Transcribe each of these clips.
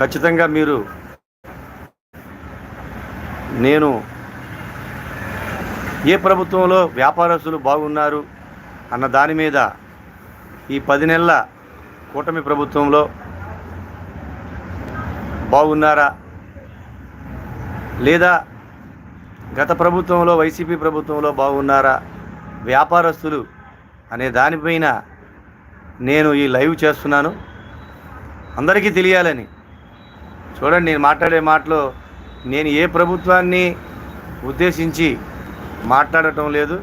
ఖచ్చితంగా మీరు నేను ఏ ప్రభుత్వంలో వ్యాపారస్తులు బాగున్నారు అన్న దాని మీద ఈ పది నెలల కూటమి ప్రభుత్వంలో బాగున్నారా? లేదా గత ప్రభుత్వంలో వైసీపీ ప్రభుత్వంలో బాగున్నారా వ్యాపారస్తులు అనే దానిపైన నేను ఈ లైవ్ చేస్తున్నాను. అందరికీ తెలియాలని చూడండి నేను మాట్లాడే మాటలో నేను ఏ ప్రభుత్వాన్ని ఉద్దేశించి మాట్లాడటం లేదు.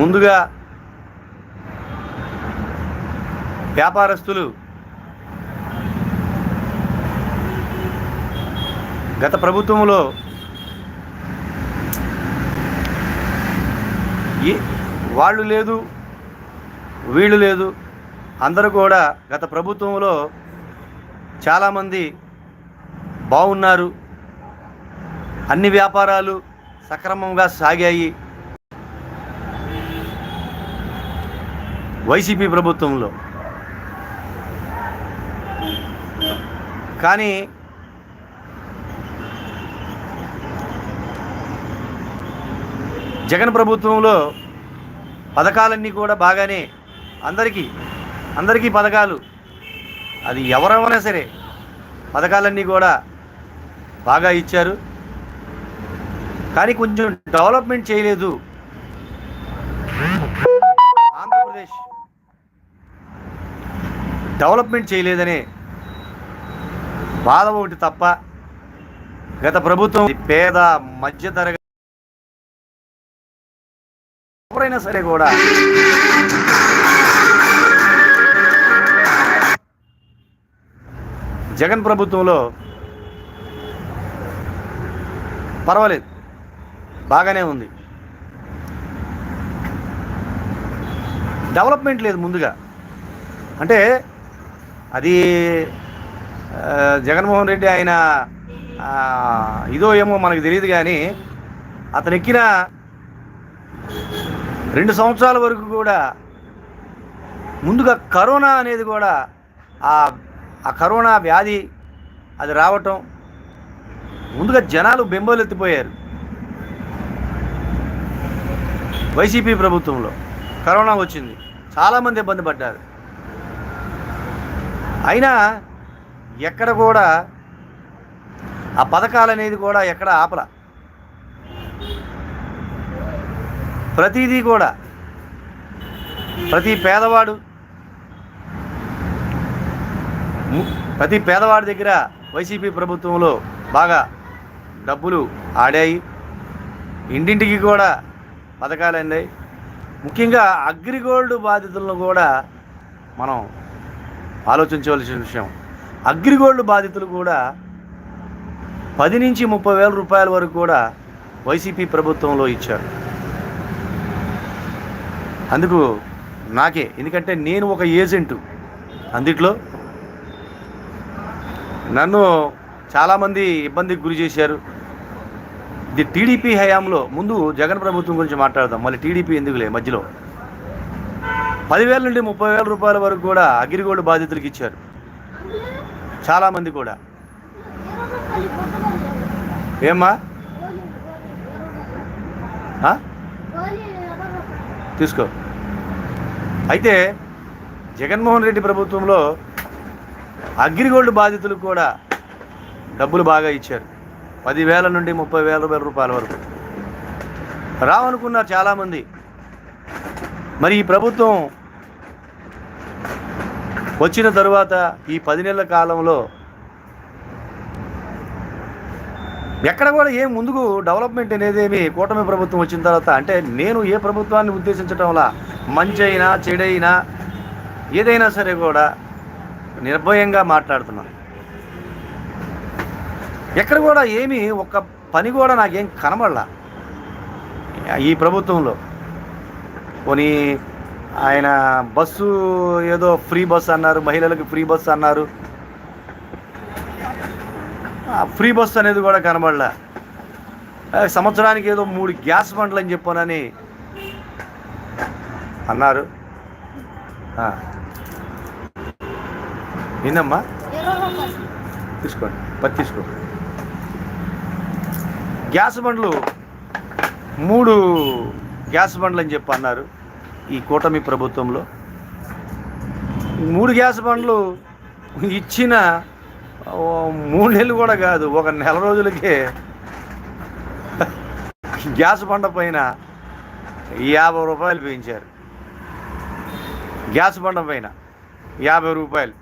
ముందుగా వ్యాపారస్తులు గత ప్రభుత్వంలో వాళ్ళు లేదు వీళ్ళు లేదు అందరూ కూడా గత ప్రభుత్వంలో చాలామంది బాగున్నారు. అన్ని వ్యాపారాలు సక్రమంగా సాగాయి. వైసీపీ ప్రభుత్వంలో. కానీ జగన్ ప్రభుత్వంలో పథకాలన్నీ కూడా బాగానే అందరికీ అందరికీ పథకాలు అది ఎవరైనా సరే పథకాలన్నీ కూడా బాగా ఇచ్చారు. కానీ కొంచెం డెవలప్మెంట్ చేయలేదు. ఆంధ్రప్రదేశ్ డెవలప్మెంట్ చేయలేదనే బాధ ఒకటి తప్ప గత ప్రభుత్వం పేద మధ్యతరగతి ఎవరైనా సరే కూడా జగన్ ప్రభుత్వంలో పర్వాలేదు. బాగానే ఉంది. డెవలప్మెంట్ లేదు ముందుగా. అంటే అది జగన్మోహన్ రెడ్డి ఆయన ఇదో ఏమో మనకు తెలియదు కానీ అతను ఎక్కిన రెండు సంవత్సరాల వరకు కూడా ముందుగా కరోనా అనేది కూడా ఆ ఆ కరోనా వ్యాధి అది రావటం ముందుగా జనాలు బెంబోలెత్తిపోయారు. వైసీపీ ప్రభుత్వంలో కరోనా వచ్చింది. చాలామంది ఇబ్బంది పడ్డారు. అయినా ఎక్కడ కూడా ఆ పథకాలు అనేది కూడా ఎక్కడ ఆపల. ప్రతిదీ కూడా ప్రతి పేదవాడు ము- ప్రతి పేదవాడి దగ్గర వైసీపీ ప్రభుత్వంలో బాగా డబ్బులు ఆడాయి. ఇంటింటికి కూడా పథకాలు అందాయి. ముఖ్యంగా అగ్రిగోల్డ్ బాధితులను కూడా మనం ఆలోచించవలసిన విషయం. అగ్రిగోల్డ్ బాధితులు కూడా పది నుంచి ముప్పై వేల రూపాయల వరకు కూడా వైసీపీ ప్రభుత్వంలో ఇచ్చారు. అందుకు నాకే ఎందుకంటే నేను ఒక ఏజెంటు. అందుట్లో నన్ను చాలామంది ఇబ్బందికి గురి చేశారు. ఇది టీడీపీ హయాంలో ముందు జగన్ ప్రభుత్వం గురించి మాట్లాడదాం. మళ్ళీ టీడీపీ ఎందుకులే మధ్యలో? పదివేల నుండి ముప్పై వేల రూపాయల వరకు కూడా అగ్రిగోల్డ్ బాధితులకు ఇచ్చారు. చాలామంది కూడా. ఏమ్మా? తీసుకో. అయితే జగన్మోహన్ రెడ్డి ప్రభుత్వంలో అగ్రిగోల్డ్ బాధితులకు కూడా డబ్బులు బాగా ఇచ్చారు. పదివేల నుండి ముప్పై వేల రూపాయల వరకు. రావనుకున్నారు చాలామంది. మరి ఈ ప్రభుత్వం వచ్చిన తరువాత ఈ పది నెలల కాలంలో ఎక్కడ కూడా ఏం ముందుకు డెవలప్మెంట్ అనేది ఏమి కూటమి ప్రభుత్వం వచ్చిన తర్వాత అంటే నేను ఏ ప్రభుత్వాన్ని ఉద్దేశించడం వల్ల మంచి అయినా చెడైనా ఏదైనా సరే కూడా నిర్భయంగా మాట్లాడుతున్నాను. ఎక్కడ కూడా ఏమీ ఒక్క పని కూడా నాకేం కనబడలా. ఈ ప్రభుత్వంలో. పోనీ ఆయన బస్సు ఏదో ఫ్రీ బస్ అన్నారు మహిళలకు ఫ్రీ బస్ అన్నారు. ఫ్రీ బస్ అనేది కూడా కనబడలా. సంవత్సరానికి ఏదో మూడు గ్యాస్ బండ్లు అని చెప్పానని అన్నారు. ఏందమ్మా? తీసుకోండి పది తీసుకో. గ్యాస్ బండ్లు మూడు గ్యాస్ బండ్లు అని చెప్పి అన్నారు ఈ కూటమి ప్రభుత్వంలో. మూడు గ్యాస్ బండ్లు ఇచ్చిన మూడు నెలలు కూడా కాదు ఒక నెల రోజులకే గ్యాస్ బండ పైన యాభై రూపాయలు పెంచారు గ్యాస్ బండ పైన యాభై రూపాయలు.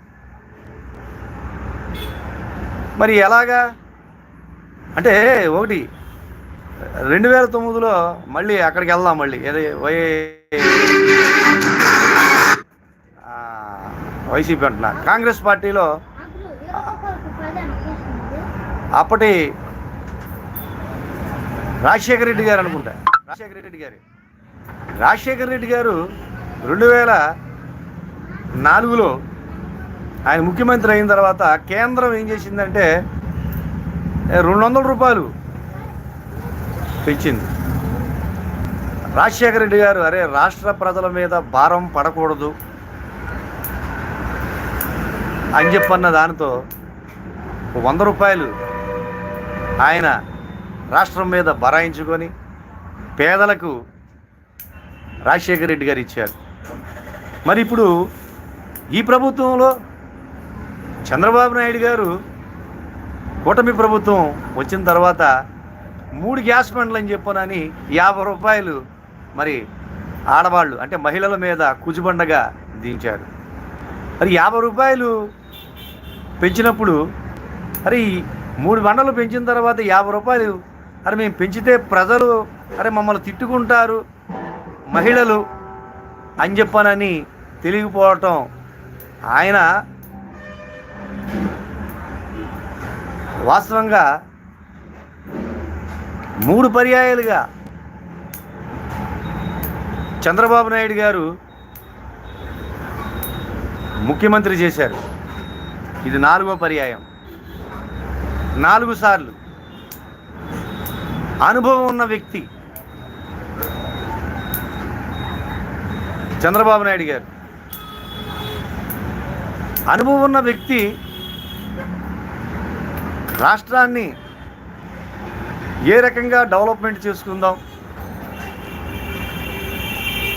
మరి ఎలాగా? అంటే ఒకటి రెండు వేల తొమ్మిదిలో మళ్ళీ అక్కడికి వెళ్దాం మళ్ళీ. ఏదో వై వైసీపీ అంటున్నా. కాంగ్రెస్ పార్టీలో అప్పటి రాజశేఖర రెడ్డి గారు అనుకుంటా. రాజశేఖర రెడ్డి గారు. రాజశేఖర రెడ్డి గారు రెండు వేల నాలుగులో ఆయన ముఖ్యమంత్రి అయిన తర్వాత కేంద్రం ఏం చేసిందంటే రెండు వందల రూపాయలు పెంచింది. రాజశేఖర రెడ్డి గారు అరే రాష్ట్ర ప్రజల మీద భారం పడకూడదు అని చెప్పన్న దానితో వంద రూపాయలు ఆయన రాష్ట్రం మీద బరాయించుకొని పేదలకు రాజశేఖర రెడ్డి గారు ఇచ్చారు. మరి ఇప్పుడు ఈ ప్రభుత్వంలో చంద్రబాబు నాయుడు గారు కూటమి ప్రభుత్వం వచ్చిన తర్వాత మూడు గ్యాస్ బండ్లు అని చెప్పనని యాభై రూపాయలు మరి ఆడవాళ్ళు అంటే మహిళల మీద కుజుబండగా దించారు. మరి యాభై రూపాయలు పెంచినప్పుడు అరే మూడు బండలు పెంచిన తర్వాత యాభై రూపాయలు అరే మేము పెంచితే ప్రజలు అరే మమ్మల్ని తిట్టుకుంటారు మహిళలు అని చెప్పనని తెలియకపోవటం ఆయన వాస్తవంగా మూడు పర్యాయాలుగా చంద్రబాబు నాయుడు గారు ముఖ్యమంత్రి చేశారు. ఇది నాలుగో పర్యాయం. నాలుగు సార్లు అనుభవం ఉన్న వ్యక్తి చంద్రబాబు నాయుడు గారు. అనుభవం ఉన్న వ్యక్తి రాష్ట్రాన్ని ఏ రకంగా డెవలప్మెంట్ చేసుకుందాం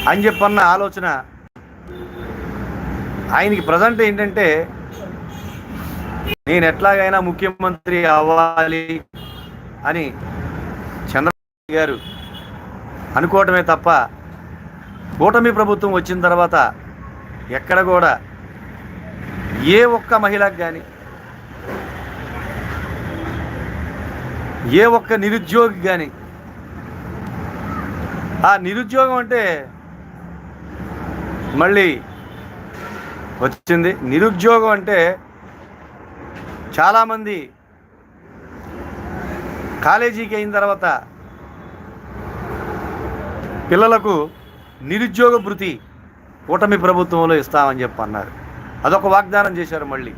అని చెప్పన్న ఆలోచన ఆయనకి ప్రజెంట్ ఏంటంటే నేను ఎట్లాగైనా ముఖ్యమంత్రి అవ్వాలి అని చంద్రబాబు గారు అనుకోవటమే తప్ప కూటమి ప్రభుత్వం వచ్చిన తర్వాత ఎక్కడ కూడా ఏ ఒక్క మహిళకు కానీ ఏ ఒక్క నిరుద్యోగి కానీ ఆ నిరుద్యోగం అంటే మళ్ళీ వచ్చింది. నిరుద్యోగం అంటే చాలామంది కాలేజీకి అయిన తర్వాత పిల్లలకు నిరుద్యోగ భృతి కూటమి ప్రభుత్వంలో ఇస్తామని చెప్పి అన్నారు. అదొక వాగ్దానం చేశారు మళ్ళీ.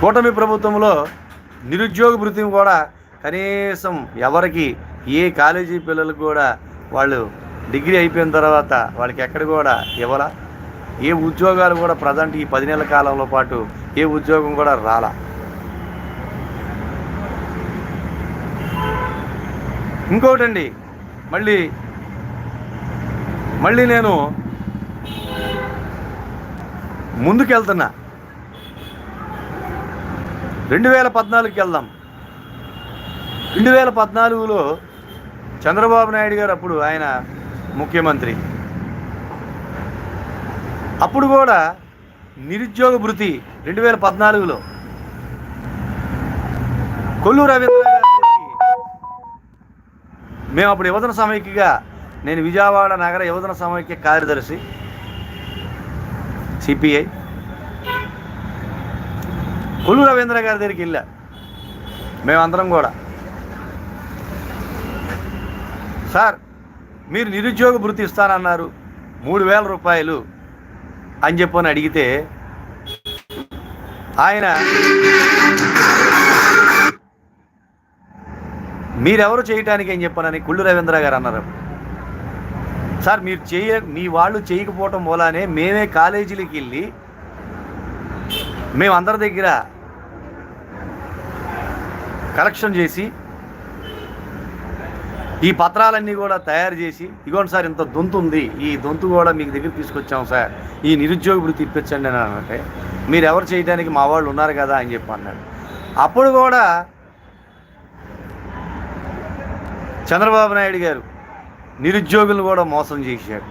కూటమి ప్రభుత్వంలో నిరుద్యోగ భృతిని కూడా కనీసం ఎవరికి ఏ కాలేజీ పిల్లలకు కూడా వాళ్ళు డిగ్రీ అయిపోయిన తర్వాత వాళ్ళకి ఎక్కడ కూడా ఇవ్వలా? ఏ ఉద్యోగాలు కూడా ప్రజెంట్ ఈ పది నెలల కాలంలో పాటు ఏ ఉద్యోగం కూడా రాలా? ఇంకోటండి మళ్ళీ మళ్ళీ నేను ముందుకెళ్తున్నా. రెండు వేల పద్నాలుగుకి వెళ్దాం. రెండు వేల పద్నాలుగులో చంద్రబాబు నాయుడు గారు అప్పుడు ఆయన ముఖ్యమంత్రి. అప్పుడు కూడా నిరుద్యోగ భృతి రెండు వేల పద్నాలుగులో. కొల్లు రవీంద్ర మేము అప్పుడు యువజన సమైక్యగా నేను విజయవాడ నగర యువజన సమైక్య కార్యదర్శి సిపిఐ. కొల్లు రవీంద్ర గారి దగ్గరికి వెళ్ళా. మేమందరం కూడా. సార్ మీరు నిరుద్యోగ భృతి ఇస్తానన్నారు మూడు వేల రూపాయలు అని చెప్పని అడిగితే ఆయన మీరెవరు చేయటానికి అని చెప్పనని కుళ్ళు రవీంద్ర గారు అన్నారు. సార్ మీరు చేయ మీ వాళ్ళు చేయకపోవటం మూలానే మేమే కాలేజీలకి వెళ్ళి మేము అందరి దగ్గర కలెక్షన్ చేసి ఈ పత్రాలన్నీ కూడా తయారు చేసి ఇగోండి సార్ ఇంత దొంతు ఉంది ఈ దొంతు కూడా మీకు దగ్గర తీసుకొచ్చాం సార్ ఈ నిరుద్యోగ వృత్తి ఇప్పించండి అని అంటే మీరు ఎవరు చేయడానికి మా వాళ్ళు ఉన్నారు కదా అని చెప్పి అన్నాడు. అప్పుడు కూడా చంద్రబాబు నాయుడు గారు నిరుద్యోగులను కూడా మోసం చేశాడు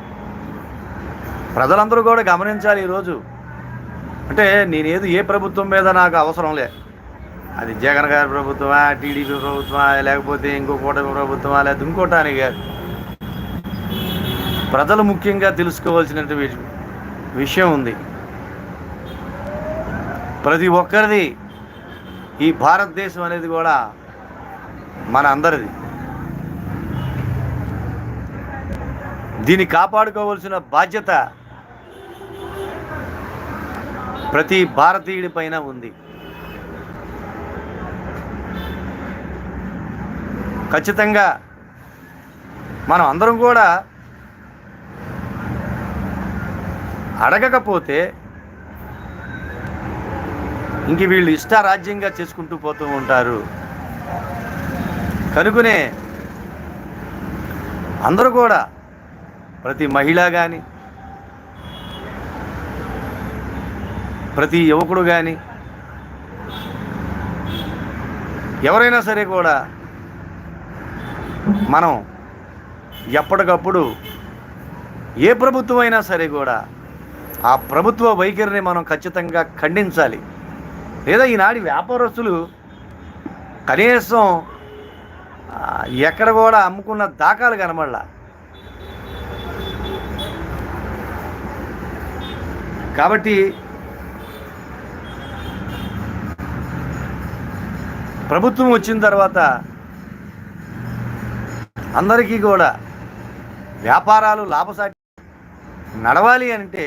ప్రజలందరూ కూడా గమనించాలి ఈరోజు. అంటే నేనేదో ఏ ప్రభుత్వం మీద నాకు అవసరం లే. అది జగన్ గారి ప్రభుత్వమా టీడీపీ ప్రభుత్వమా లేకపోతే ఇంకో కూటమి ప్రభుత్వమా లేదా ఇంకోటి కాదు. ప్రజలు ముఖ్యంగా తెలుసుకోవాల్సిన విషయం ఉంది. ప్రతి ఒక్కరిది ఈ భారతదేశం అనేది కూడా మన అందరిది. దీన్ని కాపాడుకోవాల్సిన బాధ్యత ప్రతి భారతీయుడి పైన ఉంది. ఖచ్చితంగా మనం అందరం కూడా అడగకపోతే ఇంక వీళ్ళు ఇష్టారాజ్యంగా చేసుకుంటూ పోతూ ఉంటారు. కనుకనే అందరూ కూడా ప్రతి మహిళ కానీ ప్రతి యువకుడు కానీ ఎవరైనా సరే కూడా మనం ఎప్పటికప్పుడు ఏ ప్రభుత్వం అయినా సరే కూడా ఆ ప్రభుత్వ వైఖరిని మనం ఖచ్చితంగా ఖండించాలి. లేదా ఈనాటి వ్యాపారస్తులు కనీసం ఎక్కడ కూడా అమ్ముకున్న దాఖలు కనబడలా. కాబట్టి ప్రభుత్వం వచ్చిన తర్వాత అందరికీ కూడా వ్యాపారాలు లాభసాటి నడవాలి అంటే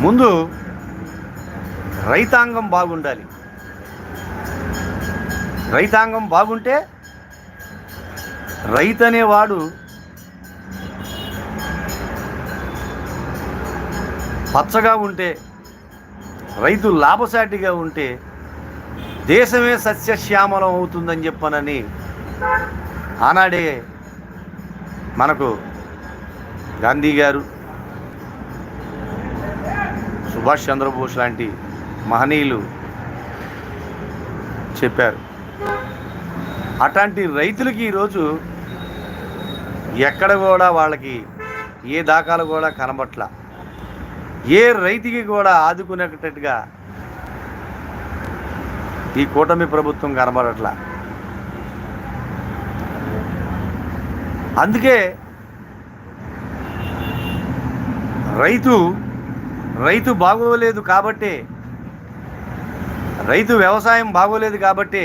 ముందు రైతాంగం బాగుండాలి. రైతాంగం బాగుంటే రైతు అనేవాడు పచ్చగా ఉంటే రైతు లాభసాటిగా ఉంటే దేశమే సస్యశ్యామలం అవుతుందని చెప్పనని ఆనాడే మనకు గాంధీ గారు సుభాష్ చంద్రబోస్ లాంటి మహనీయులు చెప్పారు. అట్లాంటి రైతులకి ఈరోజు ఎక్కడ కూడా వాళ్ళకి ఏ దాఖలు కూడా కనబట్ల. ఏ రైతుకి కూడా ఆదుకునేటట్టుగా ఈ కూటమి ప్రభుత్వం కనబడట్లా. అందుకే రైతు రైతు బాగోలేదు కాబట్టి రైతు వ్యవసాయం బాగోలేదు కాబట్టి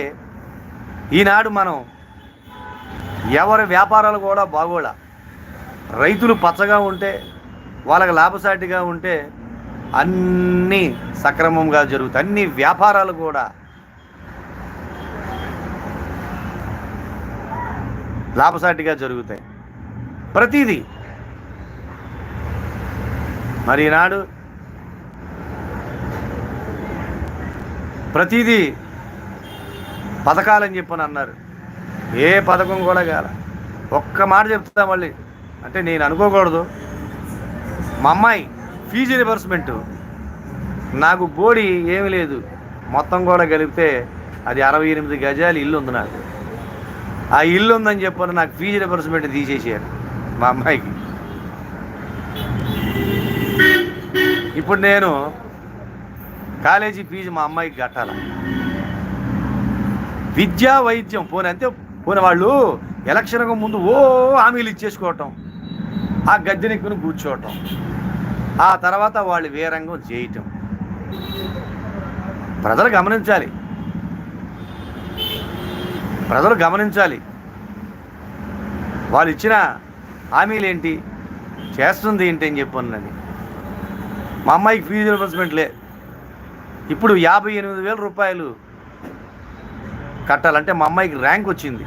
ఈనాడు మనం ఎవరి వ్యాపారాలు కూడా బాగోళ రైతులు పచ్చగా ఉంటే వాళ్ళకి లాభసాటిగా ఉంటే అన్నీ సక్రమంగా జరుగుతాయి. అన్ని వ్యాపారాలు కూడా లాభసాటిగా జరుగుతాయి. ప్రతిదీ. మరి ఈనాడు ప్రతిదీ పథకాలని చెప్పని అన్నారు. ఏ పథకం కూడా కాల. ఒక్క మాట చెప్తా మళ్ళీ. అంటే నేను అనుకోకూడదు. మా అమ్మాయి ఫీజు రివర్స్మెంట్. నాకు బోడి ఏమీ లేదు. మొత్తం కూడా కలిపితే అది అరవై ఎనిమిది గజాలు ఇల్లు ఉంది నాకు. ఆ ఇల్లు ఉందని చెప్పని నాకు ఫీజు రిబర్స్మెంట్ తీసేసారు మా అమ్మాయికి. ఇప్పుడు నేను కాలేజీ ఫీజు మా అమ్మాయికి కట్టాల? విద్యా వైద్యం పోనీ అంతే పోనీ వాళ్ళు ఎలక్షన్కు ముందు ఓ హామీలు ఇచ్చేసుకోవటం ఆ గద్దెనెక్కుని కూర్చోవటం ఆ తర్వాత వాళ్ళు వేరంగం చేయటం. ప్రజలు గమనించాలి. ప్రజలు గమనించాలి. వాళ్ళు ఇచ్చిన హామీలు ఏంటి చేస్తుంది ఏంటి అని చెప్పన్నది మా అమ్మాయికి ఫీజు రియంబర్స్మెంట్ లే. ఇప్పుడు యాభై ఎనిమిది వేల రూపాయలు కట్టాలంటే మా అమ్మాయికి ర్యాంక్ వచ్చింది.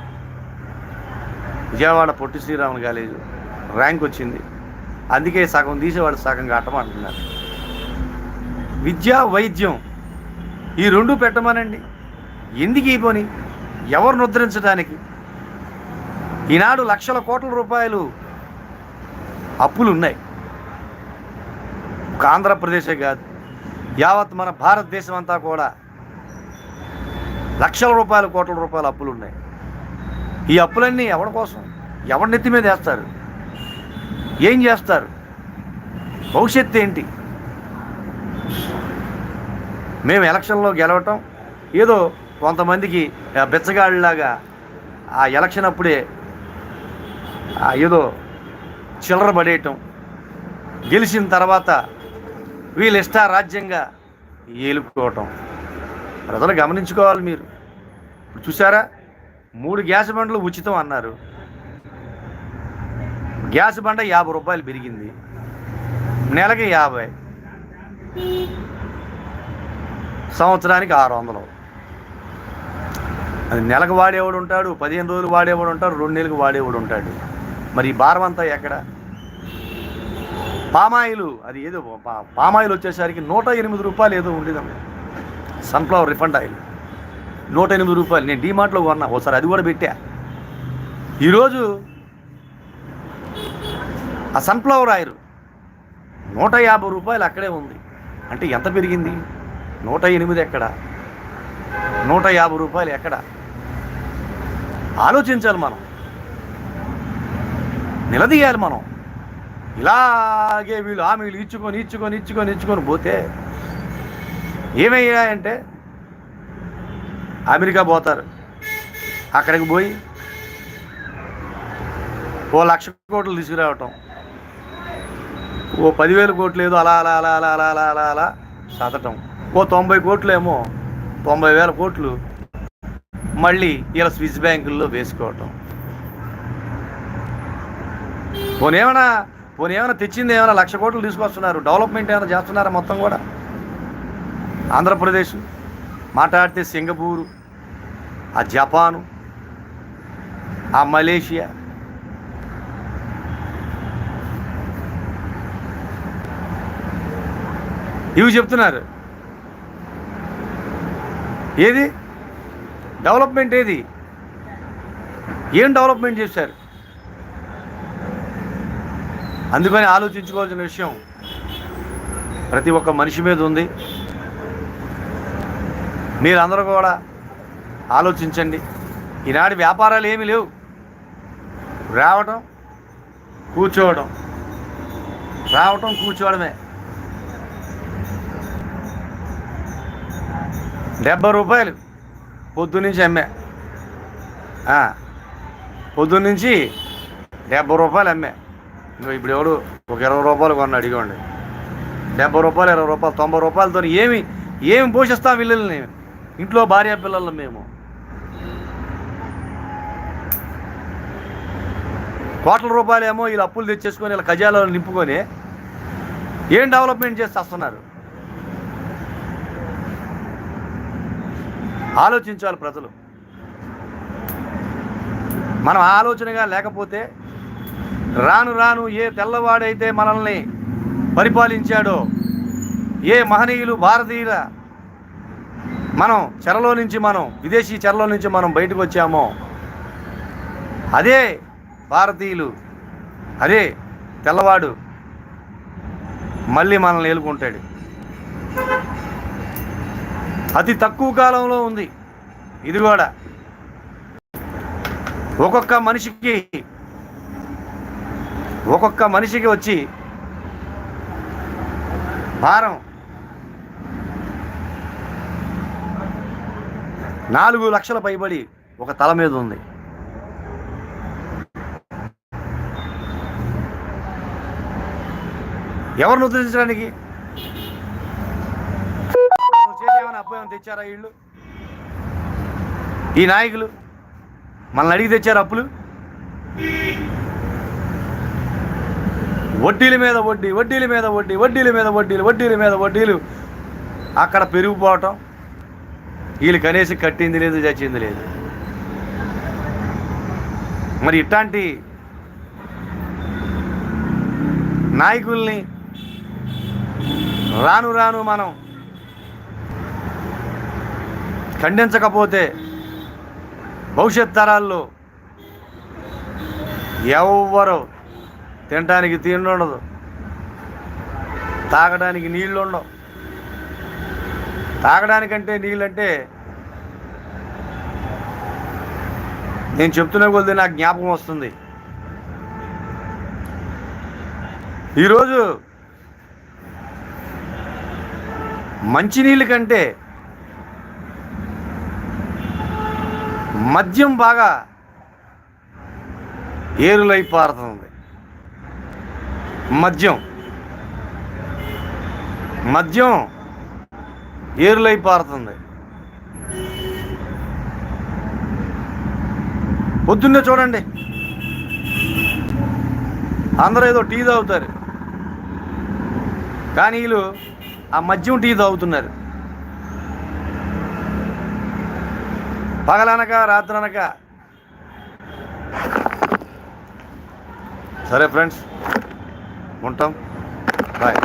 విజయవాడ పొట్టి శ్రీరాములు కాలేజు ర్యాంక్ వచ్చింది. అందుకే సగం తీసేవాడు సగం కట్టమంటున్నారు విద్య వైద్యం ఈ రెండు పెట్టమనండి. ఎందుకు ఈ ఎవరిని ఉద్ధరించడానికి ఈనాడు లక్షల కోట్ల రూపాయలు అప్పులు ఉన్నాయి ఒక ఆంధ్రప్రదేశే కాదు యావత్ మన భారతదేశం అంతా కూడా లక్షల రూపాయలు కోట్ల రూపాయలు అప్పులు ఉన్నాయి ఈ అప్పులన్నీ ఎవరి కోసం? ఎవరి నెత్తి మీద వేస్తారు? ఏం చేస్తారు? భవిష్యత్తు ఏంటి? మేము ఎలక్షన్లో గెలవటం ఏదో కొంతమందికి ఆ, బిచ్చగాళ్ళలాగా ఆ ఎలక్షన్ అప్పుడే ఆ, ఏదో చిల్లర పడేయటం. గెలిచిన తర్వాత వీళ్ళు ఇష్టారాజ్యంగా ఏలుకోవటం. ప్రజలు గమనించుకోవాలి మీరు. ఇప్పుడు చూసారా మూడు గ్యాస్ బండ్లు ఉచితం అన్నారు. గ్యాస్ బండ యాభై రూపాయలు పెరిగింది. నెలకి యాభై. సంవత్సరానికి ఆరు వందలు. అది నెలకు వాడేవాడు ఉంటాడు పదిహేను రోజులు వాడేవాడు ఉంటాడు రెండు నెలలకు వాడేవాడు ఉంటాడు. మరి ఈ భారం అంతా ఎక్కడ? పామాయిలు అది ఏదో పా- పామాయిల్ వచ్చేసరికి నూట ఎనిమిది రూపాయలు ఏదో ఉండేదమ్మ. సన్ఫ్లవర్ రిఫండ్ ఆయిల్ నూట ఎనిమిది రూపాయలు. నేను డీమార్ట్లో కొన్నా ఒకసారి అది కూడా పెట్టా. ఈరోజు ఆ సన్ఫ్లవర్ ఆయిల్ నూట యాభై రూపాయలు అక్కడే ఉంది. అంటే ఎంత పెరిగింది? నూట ఎనిమిది ఎక్కడ? నూట యాభై రూపాయలు ఎక్కడ? ఆలోచించాలి మనం. నిలదీయాలి మనం. ఇలాగే వీళ్ళు హామీలు ఇచ్చుకొని ఇచ్చుకొని ఇచ్చుకొని ఇచ్చుకొని పోతే ఏమయ్యాయంటే అమెరికా పోతారు. అక్కడికి పోయి ఓ లక్ష కోట్లు తీసుకురావటం. ఓ పదివేల కోట్లు ఏదో అలా అలా అలా అలా అలా అలా అలా అలా సతటం ఓ తొంభై కోట్లు ఏమో తొంభై వేల కోట్లు మళ్ళీ ఇలా స్విస్ బ్యాంకుల్లో వేసుకోవటం. పోనీ ఏమైనా పోనీ ఏమైనా తెచ్చింది ఏమైనా లక్ష కోట్లు తీసుకొస్తున్నారు డెవలప్మెంట్ ఏమైనా చేస్తున్నారా మొత్తం కూడా? ఆంధ్రప్రదేశ్ మాట్లాడితే సింగపూరు ఆ జపాను ఆ మలేషియా. ఇవి చెప్తున్నారు. ఏది? డెవలప్మెంట్ ఏది? ఏం డెవలప్మెంట్ చేశారు? అందుకని ఆలోచించుకోవాల్సిన విషయం ప్రతి ఒక్క మనిషి మీద ఉంది. మీరందరూ కూడా ఆలోచించండి. ఈనాడు వ్యాపారాలు ఏమీ లేవు. రావటం కూర్చోవడం రావటం కూర్చోవడమే. డెబ్బై రూపాయలు. పొద్దున్నుంచి అమ్మే. పొద్దు పొద్దున్నుంచి డెబ్బై రూపాయలు అమ్మే. ఇంకో ఇప్పుడు ఎవడు ఒక ఇరవై రూపాయలు కొన్న అడిగండి. డెబ్బై రూపాయలు ఇరవై రూపాయలు తొంభై రూపాయలతో ఏమి ఏమి పోషిస్తాం పిల్లల్ని ఇంట్లో భార్య పిల్లలు మేము. కోట్ల రూపాయలు ఏమో వీళ్ళు అప్పులు తెచ్చేసుకొని వీళ్ళ ఖజానాలు నింపుకొని ఏం డెవలప్మెంట్ చేసి వస్తున్నారు? ఆలోచించాలి ప్రజలు. మనం ఆలోచనగా లేకపోతే రాను రాను ఏ తెల్లవాడైతే మనల్ని పరిపాలించాడో ఏ మహనీయులు భారతీయుల మనం చెరలో నుంచి మనం విదేశీ చెరలో నుంచి మనం బయటకు వచ్చామో అదే భారతీయులు అదే తెల్లవాడు మళ్ళీ మనల్ని ఏలుకుంటాడు. అతి తక్కువ కాలంలో ఉంది. ఇది కూడా. ఒక్కొక్క మనిషికి ఒక్కొక్క మనిషికి వచ్చి భారం. నాలుగు లక్షల పైబడి ఒక తల మీద ఉంది. ఎవరిని ఉద్ధరించడానికి లేకపోయినా తెచ్చారా వీళ్ళు? ఈ నాయకులు? మనల్ని అడిగి తెచ్చారు అప్పులు? వడ్డీల మీద వడ్డీ వడ్డీల మీద వడ్డీ వడ్డీల మీద వడ్డీలు వడ్డీల మీద వడ్డీలు. అక్కడ పెరిగిపోవటం. వీళ్ళు కనీసం కట్టింది లేదు చచ్చింది లేదు. మరి ఇట్లాంటి నాయకుల్ని రాను రాను మనం ఖండించకపోతే భవిష్యత్ తరాల్లో ఎవ్వరు తినడానికి తిండి ఉండదు. తాగడానికి నీళ్ళు ఉండవు. తాగడానికంటే నీళ్ళంటే నేను చెప్తున్న కొద్ది నాకు జ్ఞాపకం వస్తుంది. ఈరోజు మంచినీళ్ళ కంటే మద్యం బాగా ఏరులై పారుతుంది. మద్యం. మద్యం ఏరులై పారుతుంది. పొద్దున్నే చూడండి. అందరూ ఏదో టీ తాగుతారు. కానీ వీళ్ళు ఆ మద్యం టీ తాగుతున్నారు. పగలనక రాత్రనక. సరే ఫ్రెండ్స్ ఉంటాం. బాయ్.